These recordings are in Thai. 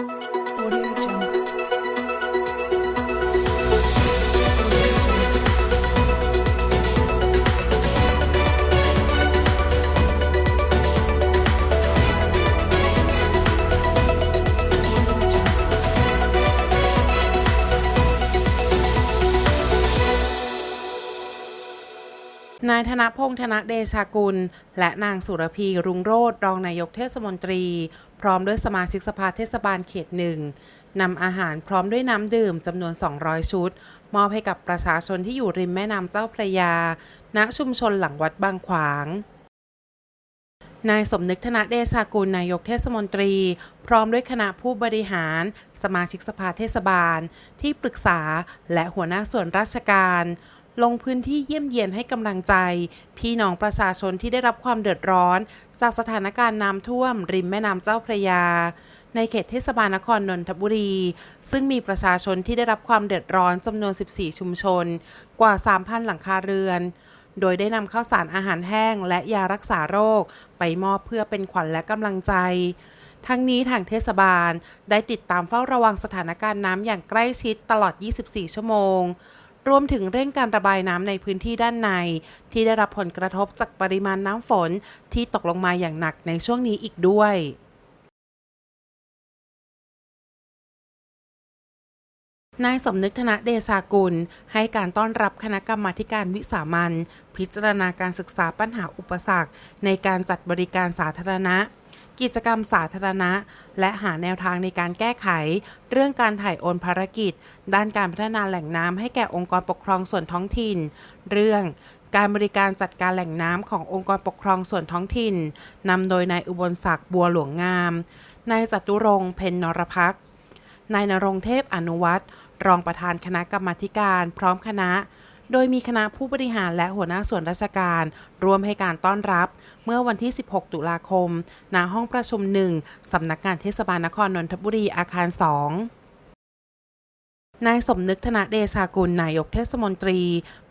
Thank you นายธนพงษ์ธนเดชากุล และนางสุรพีรุงโรธรองนายกเทศมนตรี พร้อมด้วยสมาชิกสภาเทศบาลเขตหนึ่งนำอาหารพร้อมด้วยน้ำดื่มจำนวน 200 ชุด มอบให้กับประชาชนที่อยู่ริมแม่น้ำเจ้าพระยา ณชุมชนหลังวัดบางขวางนายสมนึกธนเดชากุลนายกเทศมนตรี พร้อมด้วยคณะผู้บริหาร สมาชิกสภาเทศบาล ที่ปรึกษาและหัวหน้าส่วนราชการ ลงพื้นที่เยี่ยมเยียนให้กำลังใจ พี่น้องประชาชนที่ได้รับความเดือดร้อน จากสถานการณ์น้ำท่วม ริมแม่น้ำเจ้าพระยา ในเขตเทศบาลนครนนทบุรี ซึ่งมีประชาชนที่ได้รับความเดือดร้อนจำนวน 14 ชุมชน กว่า 3,000 หลังคาเรือน โดยได้นำข้าวสารอาหารแห้ง และยารักษาโรค ไปมอบเพื่อเป็นขวัญและกำลังใจทั้งนี้ทางเทศบาลได้ติดตามเฝ้าระวังสถานการณ์น้ำอย่างใกล้ชิดตลอด 24 ชั่วโมง รวมถึงเร่งการระบายน้ำในพื้นที่ด้านใน ที่ได้รับผลกระทบจากปริมาณน้ำฝนที่ตกลงมาอย่างหนักในช่วงนี้อีกด้วยนายสมนึกธนเดชากุล ให้การต้อนรับคณะกรรมาการวิสามันพิจารณาการศึกษาปัญหาอุปสรรค ในการจัดบริการสาธารณะ กิจกรรมสาธารณะ และหาแนวทางในการแก้ไข เรื่องการถ่ายโอนภารกิจ ด้านการพัฒนาแหล่งน้ำให้แก่องค์กรปกครองส่วนท้องถิ่น เรื่องการบริการจัดการแหล่งน้ำขององค์กรปกครองส่วนท้องถิ่นนำโดยนายอุบลศักดิ์บัวหลวงงาม นายจตุรงค์เพ็ญนรพักนายนรงเทพอนุวัตรรองประธานคณะกรรมาธิการ พร้อมคณะ โดยมีคณะผู้บริหารและหัวหน้าส่วนราชการ ร่วมให้การต้อนรับ เมื่อวันที่ 16 ตุลาคม ณ ห้องประชุมหนึ่งสำนักงานเทศบาลนครนนทบุรีอาคาร 2นายสมนึกธนเดชากุลนายกเทศมนตรี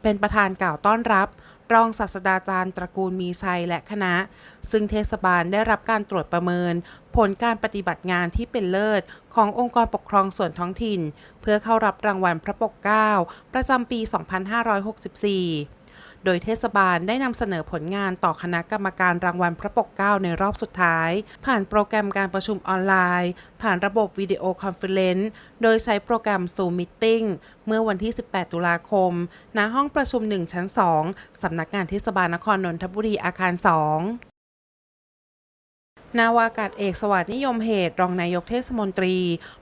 เป็นประธานกล่าวต้อนรับ รองศาสตราจารย์ตระกูลมีชัยและคณะ ซึ่งเทศบาลได้รับการตรวจประเมิน ผลการปฏิบัติงานที่เป็นเลิศ ขององค์กรปกครองส่วนท้องถิ่น เพื่อเข้ารับรางวัลพระปกเกล้าประจำปี 2564 โดยเทศบาลได้นำเสนอผลงานต่อคณะกรรมการรางวัลพระปกเกล้าในรอบสุดท้าย ผ่านโปรแกรมการประชุมออนไลน์ ผ่านระบบวิดีโอคอนเฟอเรนซ์โดยใช้โปรแกรม Zoom Meeting เมื่อวันที่ 18 ตุลาคม ณ ห้องประชุม 1 ชั้น 2 สำนักงานเทศบาลนครนนทบุรีอาคาร 2 นาวากาศเอกสวัสดิ์นิยมเหตุ รองนายกเทศมนตรี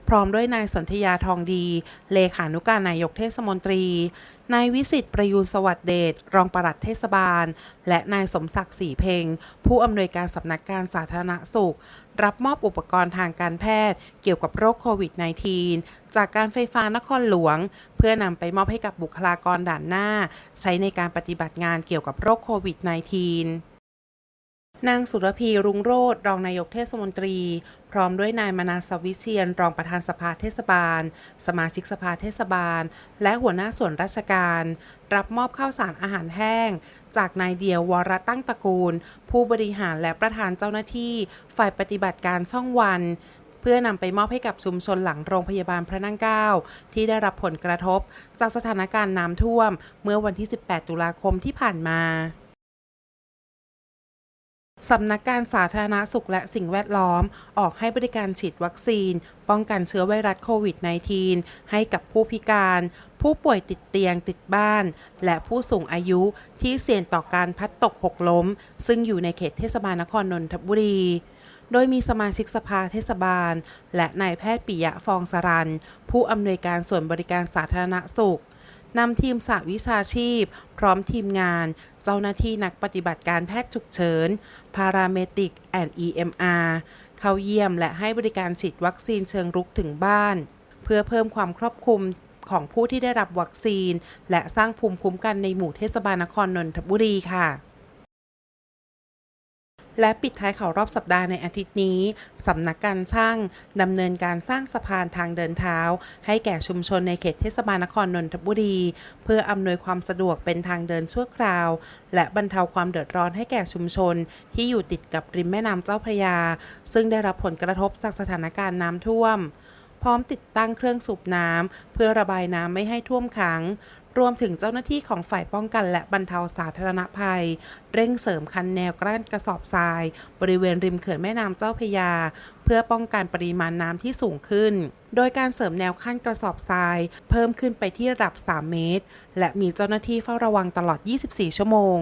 พร้อมด้วยนายสนธยาทองดี เลขานุการนายกเทศมนตรี นายวิสิตประยูนสวัสดิ์เดชรองปลัดเทศบาล และนายสมศักดิ์ศรีเพ็งผู้อำนวยการสำนักการสาธารณสุข รับมอบอุปกรณ์ทางการแพทย์เกี่ยวกับโรคโควิด -19 จากการไฟฟ้านครหลวง เพื่อนำไปมอบให้กับบุคลากรด่านหน้า ใช้ในการปฏิบัติงานเกี่ยวกับโรคโควิด -19 นางสุรพีรุงโรธรองนายกเทศมนตรี พร้อมด้วยนายมนาสวิเชียน รองประธานสภาเทศบาล สมาชิกสภาเทศบาล และหัวหน้าส่วนราชการ รับมอบข้าวสารอาหารแห้ง จากนายเดียววรตั้งตระกูล ผู้บริหารและประธานเจ้าหน้าที่ ฝ่ายปฏิบัติการช่องวัน เพื่อนำไปมอบให้กับชุมชนหลังโรงพยาบาลพระนั่งเกล้าที่ได้รับผลกระทบ จากสถานการณ์น้ำท่วม เมื่อวันที่ 18 ตุลาคมที่ผ่านมา สำนักการสาธารณาสุขและสิ่งแวดล้อม ออกให้บริการฉีดวัคซีน ป้องกันเชื้อไวรัสโควิด -19 ให้กับผู้พิการ ผู้ป่วยติดเตียงติดบ้าน และผู้สูงอายุที่เสี่ยงต่อการพัดตกหกล้ม ซึ่งอยู่ในเขตเทศบาลนครนนทบุรี โดยมีสมาชิกสภาเทศบาล และนายแพทย์ปิยะฟองสรันผู้อำนวยการส่วนบริการสาธารณสุข นำทีมสหวิชาชีพ พร้อมทีมงาน เจ้าหน้าที่นักปฏิบัติการแพทย์ฉุกเฉิน พาราเมติกแอน EMR เข้าเยี่ยมและให้บริการฉีดวัคซีนเชิงรุกถึงบ้าน เพื่อเพิ่มความครอบคลุมของผู้ที่ได้รับวัคซีน และสร้างภูมิคุ้มกันในหมู่เทศบาลนครนนทบุรีค่ะ และปิดท้ายข่าวรอบสัปดาห์ในอาทิตย์นี้สำนักการช่างดำเนินการสร้างสะพานทางเดินเท้า ให้แก่ชุมชนในเขตเทศบาลนครนนทบุรี เพื่ออำนวยความสะดวกเป็นทางเดินชั่วคราว และบรรเทาความเดือดร้อนให้แก่ชุมชน ที่อยู่ติดกับริมแม่น้ำเจ้าพระยา ซึ่งได้รับผลกระทบจากสถานการณ์น้ำท่วมพร้อมติดตั้งเครื่องสูบน้ำเพื่อระบายน้ำไม่ให้ท่วมขัง รวมถึงเจ้าหน้าที่ของฝ่ายป้องกันและบรรเทาสาธารณภัย เร่งเสริมคันแนวกั้นกระสอบทราย บริเวณริมเขื่อนแม่น้ำเจ้าพยา เพื่อป้องกันปริมาณน้ำที่สูงขึ้น โดยการเสริมแนวขั้นกระสอบทราย เพิ่มขึ้นไปที่ระดับ 3 เมตร และมีเจ้าหน้าที่เฝ้าระวังตลอด 24 ชั่วโมง